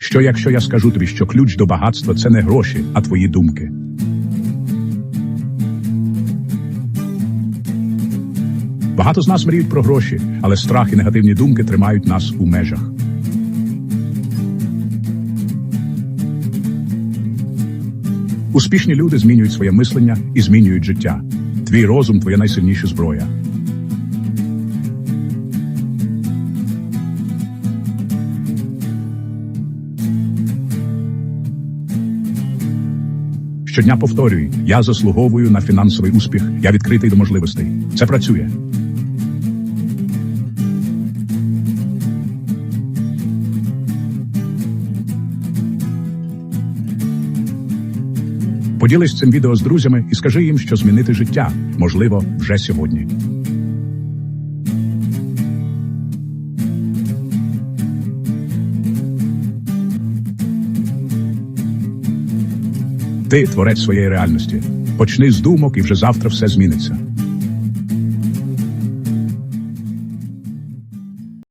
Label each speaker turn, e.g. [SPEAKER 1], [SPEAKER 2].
[SPEAKER 1] Що якщо я скажу тобі, що ключ до багатства це не гроші, а твої думки? Багато з нас мріють про гроші, але страх і негативні думки тримають нас у межах. Успішні люди змінюють своє мислення і змінюють життя. Твій розум твоя найсильніша зброя. Щодня повторюй, я заслуговую на фінансовий успіх, я відкритий до можливостей. Це працює. Поділись цим відео з друзями і скажи їм, що змінити життя можливо вже сьогодні. Ти творець своєї реальності. Почни з думок, і вже завтра все зміниться.